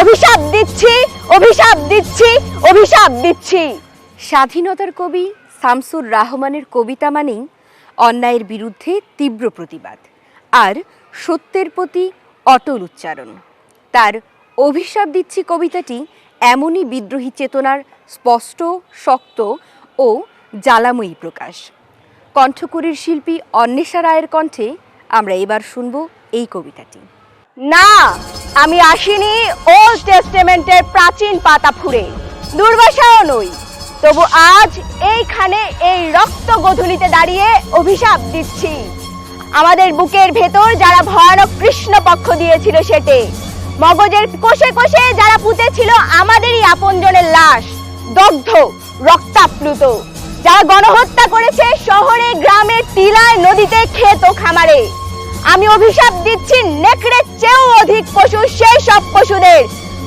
অভিশাপ দিচ্ছি অভিশাপ দিচ্ছি অভিশাপ দিচ্ছি। স্বাধীনতার কবি শামসুর রহমানের কবিতা মানেই অন্যায়ের বিরুদ্ধে তীব্র প্রতিবাদ আর সত্যের প্রতি অটল উচ্চারণ। তার অভিশাপ দিচ্ছি কবিতাটি এমনই বিদ্রোহী চেতনার স্পষ্ট, শক্ত ও জ্বালাময়ী প্রকাশ। কণ্ঠকুরীর শিল্পী অন্বেষা রায়ের কণ্ঠে আমরা এবার শুনব এই কবিতাটি। না, আমি আসিনি ওল্ড টেস্টামেন্টের প্রাচীন পাতা ফুঁড়ে। দুর্বাসাও নই, তবু আজ এইখানে এই রক্ত গধূলিতে দাঁড়িয়ে অভিশাপ দিচ্ছি। আমাদের বুকের ভেতর যারা ভয়ানক কৃষ্ণ পক্ষ দিয়েছিল সেটে, মগজের কোষে কোষে যারা পুঁতেছিল আমাদেরই আপনজনের লাশ, দগ্ধ, রক্তাপ্লুত, যারা গণহত্যা করেছে শহরে, গ্রামে, টিলায়, নদীতে ও খামারে। আমি অভিশাপ দিচ্ছি নেকড়ের চেয়েও অধিক পশু, সেই সব পশুদের।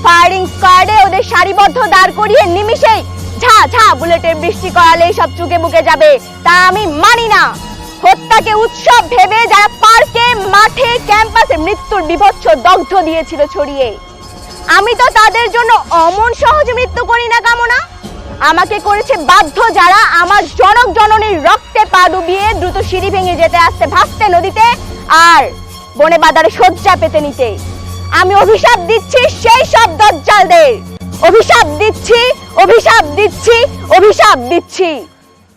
ফায়ারিং স্কোয়াডে ওদের সারিবদ্ধ দাঁড় করিয়ে নিমিষেই ঝা ঝা, বুলেটের বৃষ্টি করালে সব চুকে বুকে যাবে, তা আমি মানি না। হত্যাকে উৎসব ভেবে যারা পার্কে, মাঠে, ক্যাম্পাসে মৃত্যুর বিভৎস দগ্ধ দিয়েছিল ছড়িয়ে। আমি তো তাদের জন্য অমন সহজ মৃত্যু করি না, কামনা। আমাকে করেছে বাধ্য যারা আমার রক্তে পা ডুবিয়ে দ্রুত সিঁড়ি ভেঙে যেতে আসতে ভাসতে নদীতে আর বনে বাদারে শয্যা পেতে নিতে আমি অভিশাপ দিচ্ছি সেই সব দজ্জালদের। অভিশাপ দিচ্ছি অভিশাপ দিচ্ছি অভিশাপ দিচ্ছি।